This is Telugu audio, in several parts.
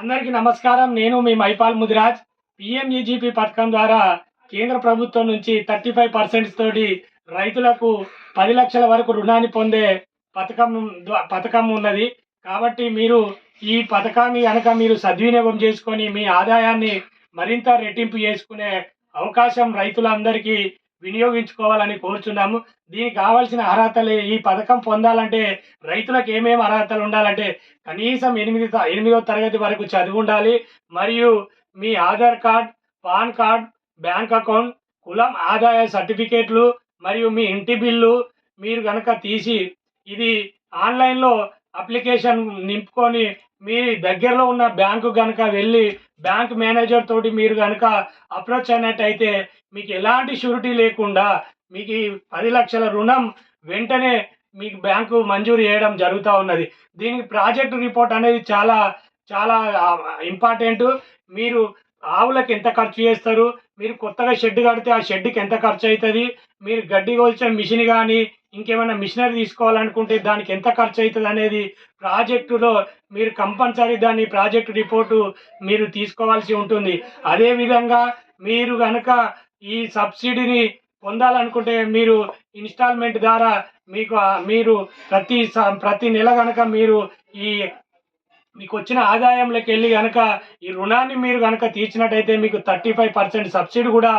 అందరికీ నమస్కారం. నేను మీ మైపాల్ ముదిరాజ్. పిఎంఈజీపీ పథకం ద్వారా కేంద్ర ప్రభుత్వం నుంచి థర్టీ ఫైవ్ పర్సెంట్ తోటి రైతులకు పది లక్షల వరకు రుణాన్ని పొందే పథకం పథకం ఉన్నది. కాబట్టి మీరు ఈ పథకాన్ని కనుక మీరు సద్వినియోగం చేసుకొని మీ ఆదాయాన్ని మరింత రెట్టింపు చేసుకునే అవకాశం రైతులందరికీ వినియోగించుకోవాలని కోరుచున్నాము. దీనికి కావాల్సిన అర్హతలు ఈ పథకం పొందాలంటే రైతులకు ఏమేమి అర్హతలు ఉండాలంటే కనీసం ఎనిమిది త- ఎనిమిదో తరగతి వరకు చదివి ఉండాలి. మరియు మీ Aadhaar card PAN card bank account కులం ఆదాయ సర్టిఫికేట్లు మరియు మీ ఇంటి బిల్లు మీరు కనుక తీసి ఇది ఆన్లైన్లో అప్లికేషన్ నింపుకొని మీ దగ్గరలో ఉన్న బ్యాంకు కనుక వెళ్ళి బ్యాంక్ మేనేజర్ తోటి మీరు కనుక అప్రోచ్ అయినట్టయితే మీకు ఎలాంటి షూరిటీ లేకుండా మీకు ఈ పది లక్షల రుణం వెంటనే మీకు బ్యాంకు మంజూరు చేయడం జరుగుతూ ఉన్నది. దీనికి ప్రాజెక్ట్ రిపోర్ట్ అనేది చాలా చాలా ఇంపార్టెంట్. మీరు ఆవులకు ఎంత ఖర్చు చేస్తారు? మీరు కొత్తగా షెడ్ కడితే ఆ షెడ్కి ఎంత ఖర్చు అవుతుంది మీరు గడ్డి కోల్చే మిషన్ కానీ ఇంకేమైనా మిషనరీ తీసుకోవాలనుకుంటే దానికి ఎంత ఖర్చు అవుతుంది అనేది ప్రాజెక్టులో మీరు కంపల్సరీ దాన్ని ప్రాజెక్ట్ రిపోర్టు మీరు తీసుకోవాల్సి ఉంటుంది. అదేవిధంగా మీరు కనుక ఈ సబ్సిడీని పొందాలనుకుంటే మీరు ఇన్స్టాల్మెంట్ ద్వారా మీకు మీరు ప్రతి స- ప్రతి నెల కనుక మీరు ఈ మీకు వచ్చిన ఆదాయంలోకి వెళ్ళి కనుక ఈ రుణాన్ని మీరు కనుక తీర్చినట్టయితే మీకు థర్టీ ఫైవ్ పర్సెంట్ సబ్సిడీ కూడా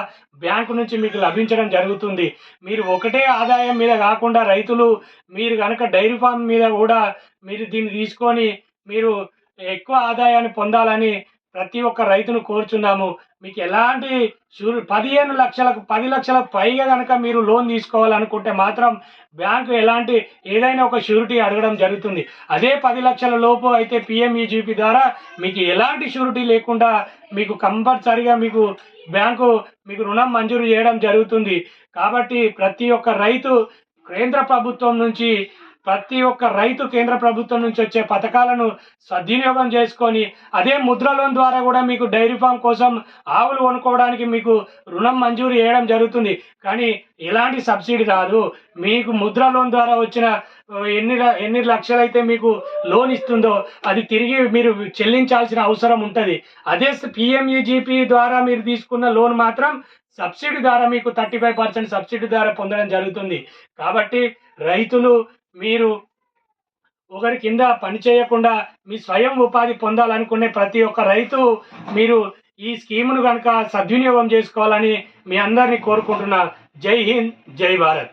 బ్యాంకు నుంచి మీకు లభించడం జరుగుతుంది. మీరు ఒకటే ఆదాయం మీద కాకుండా రైతులు మీరు కనుక డైరీ ఫామ్ మీద కూడా మీరు దీన్ని తీసుకొని మీరు ఎక్కువ ఆదాయాన్ని పొందాలని ప్రతి ఒక్క రైతును కోరుచున్నాము. మీకు ఎలాంటి షూర్ పదిహేను లక్షలకు పది లక్షలకు పైగా కనుక మీరు లోన్ తీసుకోవాలనుకుంటే మాత్రం బ్యాంకు ఎలాంటి ఏదైనా ఒక షూరిటీ అడగడం జరుగుతుంది. అదే పది లక్షల లోపు అయితే పిఎంఈజీపీ ద్వారా మీకు ఎలాంటి షూరిటీ లేకుండా మీకు కంపల్సరిగా మీకు బ్యాంకు మీకు రుణం మంజూరు చేయడం జరుగుతుంది. కాబట్టి ప్రతి ఒక్క రైతు కేంద్ర ప్రభుత్వం నుంచి ప్రతి ఒక్క రైతు కేంద్ర ప్రభుత్వం నుంచి వచ్చే పథకాలను సద్వినియోగం చేసుకొని అదే ముద్ర లోన్ ద్వారా కూడా మీకు డైరీ ఫామ్ కోసం ఆవులు కొనుక్కోవడానికి మీకు రుణం మంజూరు చేయడం జరుగుతుంది. కానీ ఎలాంటి సబ్సిడీ రాదు. మీకు ముద్ర లోన్ ద్వారా వచ్చిన ఎన్ని ల- ఎన్ని లక్షలైతే మీకు లోన్ ఇస్తుందో అది తిరిగి మీరు చెల్లించాల్సిన అవసరం ఉంటుంది. అదే పిఎంఈజీపీ ద్వారా మీరు తీసుకున్న లోన్ మాత్రం సబ్సిడీ ద్వారా మీకు థర్టీ ఫైవ్ పర్సెంట్ సబ్సిడీ ద్వారా పొందడం జరుగుతుంది. కాబట్టి రైతులు మీరు ఒకరి కింద పని చేయకుండా మీ స్వయం ఉపాధి పొందాలనుకునే ప్రతి ఒక్క రైతు మీరు ఈ స్కీమును కనుక సద్వినియోగం చేసుకోవాలని మీ అందరినీ కోరుకుంటున్నా. జై హింద్ జై భారత్.